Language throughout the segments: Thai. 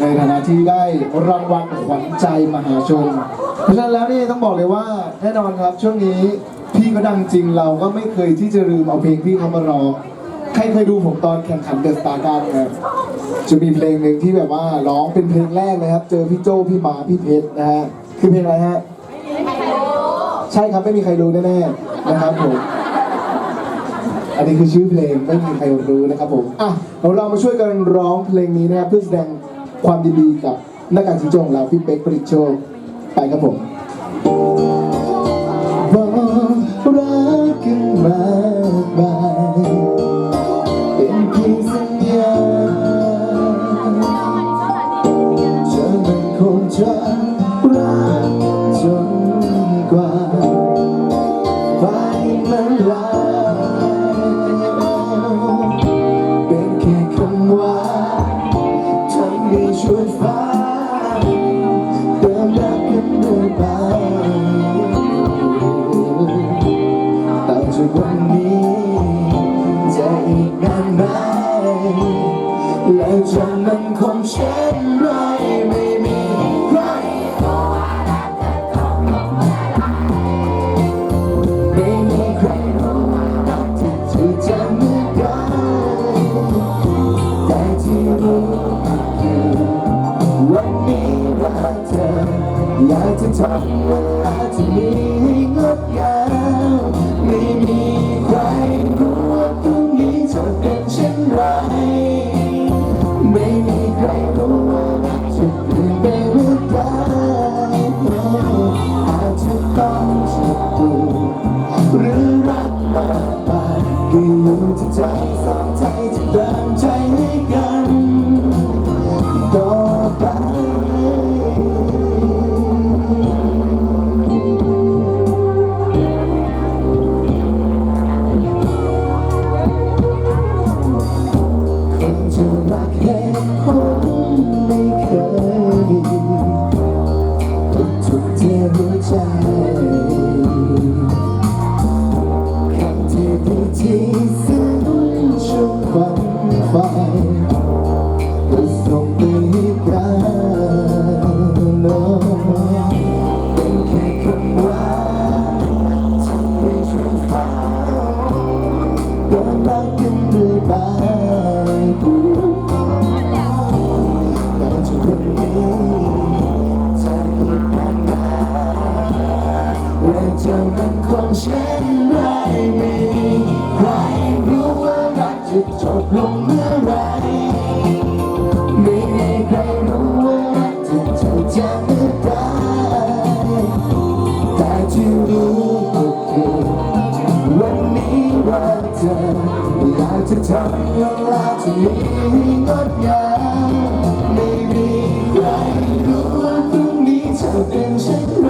ในฐานะที่ได้รางวัลขวัญใจมหาชน เพราะฉะนั้นแล้วนี่ต้องบอกเลยว่าแน่นอนครับช่วงนี้พี่ก็ดังจริงเราก็ไม่เคยที่จะลืมเอาเพลงพี่เขามาร้องใครเคยดูผมตอนแข่งขันเดอะสตาร์กันครับจะมีเพลงหนึ่งที่แบบว่าร้องเป็นเพลงแรกเลยครับ เจอพี่โจพี่หมาพี่เพชรนะฮะคือเพลงอะไรฮะใช่ครับไม่มีใครรู้แน่ๆนะครับผมอันนี้คือชื่อเพลงไม่มีใครรู้นะครับผมอะเราเรามาช่วยกันร้องเพลงนี้นะครับเพื่อแสดง ความดีๆกับนักการชิงโจของเราพี่เป๊กผลิตโชคไปครับผมบอกรักกันมากมาย ที่ช่วยฟ้าเติมรักกันเรื่อยไปต่อจากวันนี้จะอีกนานไหมแล้วจะมันคงเช่น อยากจะทำเวลาที่มี รักกันเรื่อยไปแต่จะคนนี้จะอีกนานไหมและจะมันคงเช่นไรไม่มีใครรู้ว่ารักจะจบลง ออยากจะทำเวลาที่มีให้งดงามไม่มีใครรู้ว่าพรุ่งนี้จะเป็นเช่นไร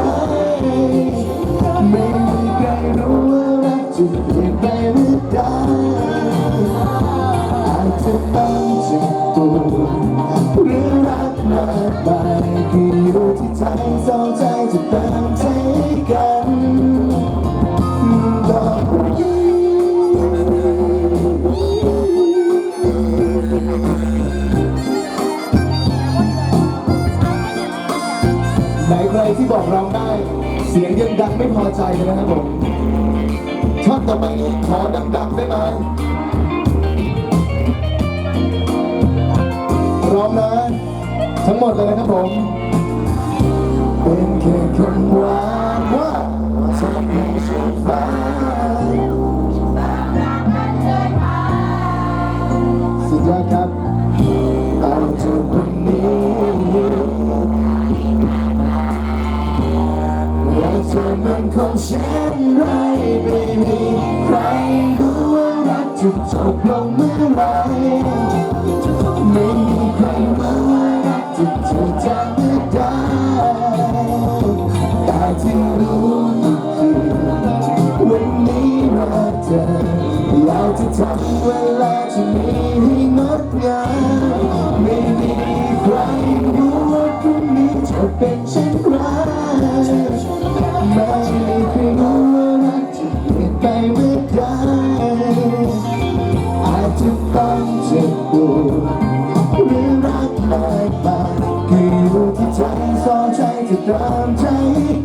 ไม่มีใครรู้ว่ารักจะเปลี่ยนไปเมื่อใดอาจจะต้องเจ็บปวดหรือรักมากไปคืออยู่ที่ใจสองใจจะเติม ยังดังไม่พอใจเลยนะครับผมทอนต่อไปนี้ขอดังๆได้ไหมพร้อมนะ ทั้งหมดเลยนะครับผมเป็นแค่คำว่าว่าจะไม่ใช่ฟ้าสุดยอดครับ มันคงเช่นไรไม่มีใครรู้ว่ารักจะจบลงเมื่อไหรไม่มีใครรู้ว่ารักจะจบจากเมื่อใดแต่ที่รู้คือวันนี้เรักเธออยาจะทำเวลาที่มีให้งดงาม ตามใจ